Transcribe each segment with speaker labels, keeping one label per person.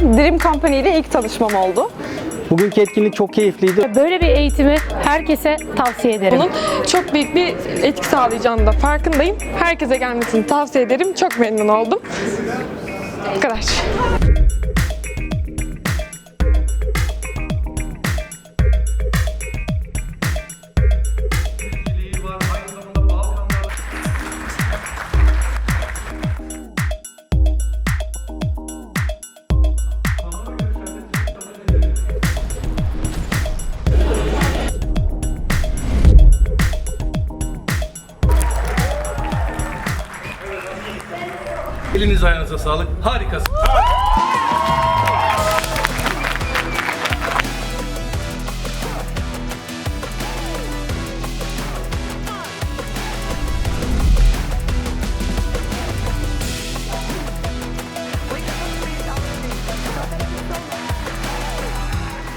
Speaker 1: Dream Company ile ilk tanışmam oldu.
Speaker 2: Bugünkü etkinlik çok keyifliydi.
Speaker 3: Böyle bir eğitimi herkese tavsiye ederim.
Speaker 4: Bunun çok büyük bir etki sağlayacağını da farkındayım. Herkese gelmesini tavsiye ederim. Çok memnun oldum. Bu kadar.
Speaker 5: Eliniz ayağınıza sağlık. Harikasın.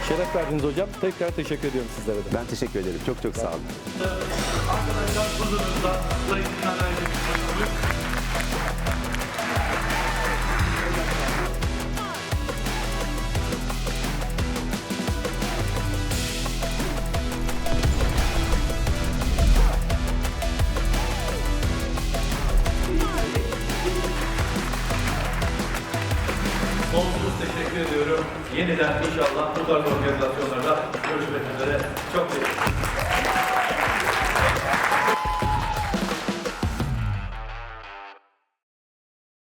Speaker 2: Şeref verdiniz hocam. Tekrar teşekkür ediyorum sizlere de.
Speaker 6: Ben teşekkür ederim. Çok çok sağ olun.
Speaker 5: Arkadaşlar huzurunuzda Sonsuz teşekkür ediyorum. Yeniden inşallah bu tarz organizasyonlarda görüşmek üzere.